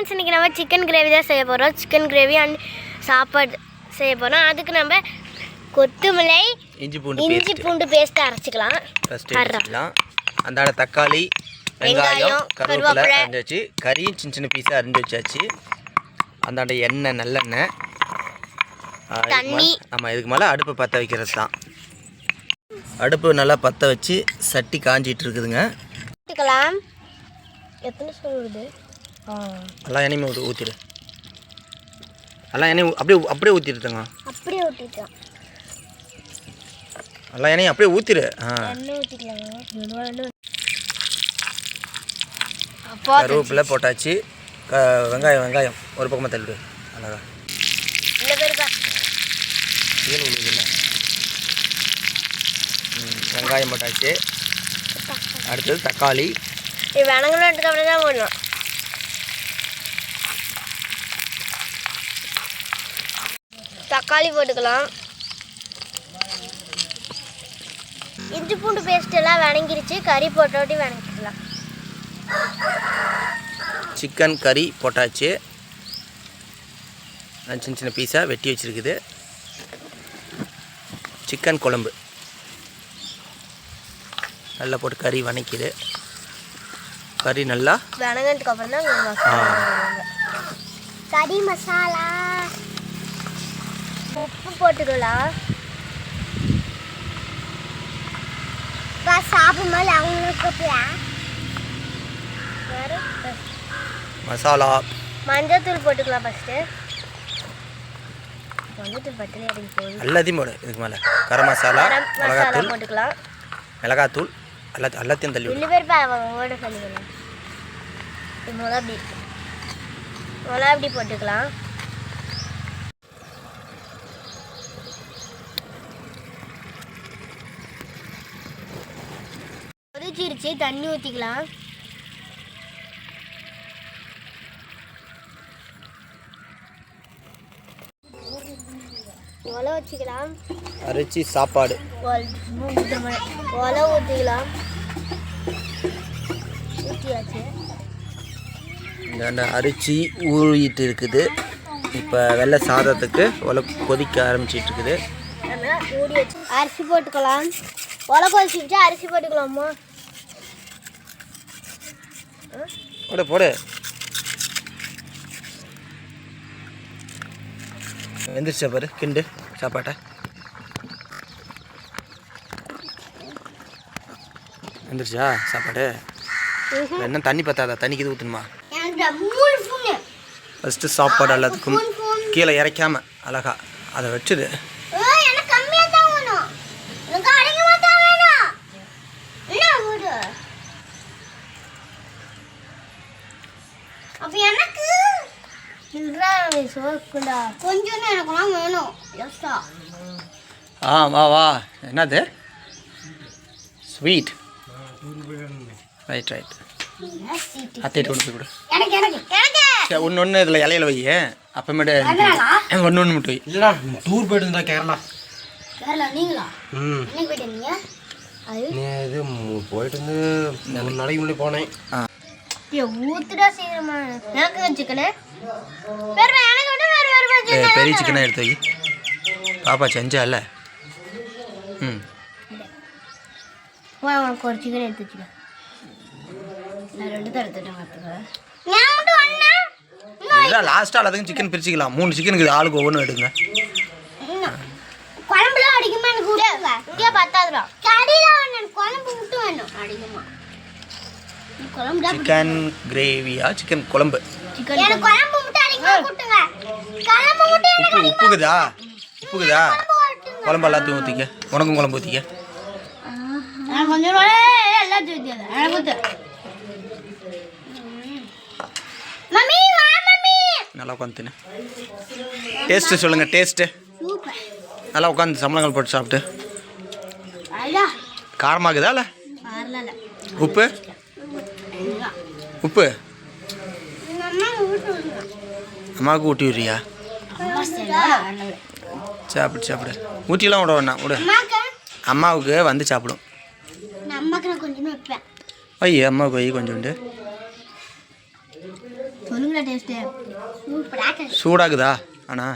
Friends இன்றைக்கி நம்ம chicken gravy தான் செய்ய போகிறோம் சிக்கன் கிரேவி அண்ட் சாப்பாடு செய்ய போகிறோம் அதுக்கு நம்ம கொத்தமல்லி இஞ்சி பூண்டு இஞ்சி பூண்டு பேஸ்ட் அரைச்சிக்கலாம். ஃபஸ்ட்டு அரை. வச்சுக்கலாம் அந்தாண்ட தக்காளி வெங்காயம் கருவேப்பிலை கருவேப்பிலை. அரிஞ்சு வச்சு கறியும் சின்ன சின்ன பீஸாக அரிஞ்சு வச்சாச்சு. அந்தாண்ட எண்ணெய் நல்லெண்ணெய். தண்ணி. ஆமாம் இதுக்கு மேலே அடுப்பை பற்ற வைக்கிறது தான். அடுப்பு நல்லா பற்ற வச்சு சட்டி காஞ்சிட்டு இருக்குதுங்க. எத்தனை சொல்லுது எல்லாம் எண்ணெயுமே ஊற்றி ஊற்றிடு எல்லாம் எண்ணெய் அப்படியே அப்படியே ஊற்றிடுதுங்க அப்படியே ஊற்றிக்கலாம் எல்லாம் எண்ணெயும் அப்படியே ஊற்றிடு ஆ. கருவேப்பிலை போட்டாச்சு. வெங்காயம் வெங்காயம். ஒரு பக்கமாக தள்ளிடு. அழகா. கீழே விழுதில்ல வெங்காயம் போட்டாச்சு. அடுத்தது தக்காளி. வணங்கணுன்றதுக்கு அப்புறம் தான் போடணும். தக்காளி போட்டுக்கலாம். இஞ்சி பூண்டு பேஸ்ட் எல்லாம் வணங்கிருச்சு. கறி போட்டோட்டி வணங்கிக்கலாம் சிக்கன் கறி போட்டாச்சு. சின்ன சின்ன பீஸாக வெட்டி வச்சுருக்குது. சிக்கன் குழம்பு. நல்லா போட்டு கறி வணக்கிது கறி நல்லா வணங்கினதுக்கு அப்புறம் தான். கறி மசாலா. உப்பு போட்டுக்கலாம் சாப்பிடும்போது அவங்களுக்கு மசாலா. மஞ்சத்தூள் போட்டுக்கலாம் ஃபஸ்ட்டு மஞ்சத்தூள் பத்திரி அடிக்க போகுது எல்லாத்தையும் போடு இதுக்கு மேலே. கரம் மசாலா மிளகாத்தூள் போட்டுக்கலாம் மிளகாத்தூள் எல்லாத்தையும் எல்லாத்தையும் தள்ளி ரெண்டு பேர் ஓட சொல்லுங்கள் மிளகாப்படி மிளகாப்படி போட்டுக்கலாம். கொதிச்சிருச்சு தண்ணி ஊற்றிக்கலாம் ஒலை வச்சுக்கலாம். அரிசி சாப்பாடு. ஒலை ஊற்றிக்கலாம் ஊற்றியாச்சு அரிசி ஊறிட்டு இருக்குது. இப்போ வெள்ளை சாதத்துக்கு உல கொதிக்க ஆரம்பிச்சிட்டு இருக்குது. அரிசி போட்டுக்கலாம். ஒலை கொதிச்சுட்டு அரிசி போட்டுக்கலாமா? போடு போடு. எந்திரிச்சா பாரு கிண்டு சாப்பாட்டை. எந்திரிச்சா சாப்பாடு? என்ன தண்ணி பத்தாதா? தண்ணிக்கு இது ஊற்றணுமா ஃபஸ்ட்டு சாப்பாடு எல்லாத்துக்கும் கீழே இறைக்காம அழகா அதை வச்சுடு எனக்கு கம்மியாக தான் வேணும் எனக்கு அதிகமாக தான் வேணும் என்ன வீடு அப்போ எனக்கு கொஞ்சம் எனக்குலாம் வேணும். எஸ்டா ஆ வா வா. என்னது? ஸ்வீட் ரைட் ரைட் அத்தைட்டு கொண்டு போய் கொடு. எனக்கு எனக்கு எனக்கு. சரி ஒன்று ஒன்று இதில் இலையில வை. அப்புறமேட்டு ஒன்று ஒன்று மட்டும் வை. இல்லடா டூர் போயிட்டு இருந்தா கேரளா. கேரளா நீங்களா? ம். இது போயிட்டு வந்து மூணு நாளைக்கு முன்னாடி போனேன். ஊத்துடா சீக்கிரமா. எனக்கு சிக்கனு வேறு எனக்கு வேறு வேறு பெரிய சிக்கனாக எடுத்து வை. பாப்பா செஞ்சால? ம். வா உனக்கு ஒரு சிக்கன் எடுத்து வச்சுக்க நான் ரெண்டு தான் எடுத்துட்டேன் பார்த்துக்க லாஸ்ட்டாக எல்லாத்துக்கும் சிக்கன் பிரிச்சுக்கலாம். மூணு சிக்கனுக்கு ஆளுக்கு ஒவ்வொன்று எடுங்க. குழம்புல அடிக்குமா எனக்கு பத்தாதுடா கடையில் குழம்பு மட்டும் வேணும். சிக்கன் கிரேவியா சிக்கன் குழம்பு. உப்பு உப்புக்குதா? உப்புக்குதா? குழம்பு எல்லாத்தையும் ஊற்றிக்க உனக்கும் குழம்பு ஊற்றிக்க நல்லா உட்காந்து தின்னு. டேஸ்ட்டு சொல்லுங்கள் டேஸ்ட்டு சூப்பர். நல்லா உட்காந்து சம்பளங்கள் போட்டு சாப்பிட்டு. காரமாகுதா இல்லை. உப்பு? உப்பு அம்மாவுக்கு ஊட்டி விடுறியா சாப்பிடு சாப்பிடு ஊட்டிலாம் விட வேணாம் விடு அம்மாவுக்கு வந்து சாப்பிடும் வை அம்மாவுக்கு வை கொஞ்சோண்டு சூடாகுதா அண்ணா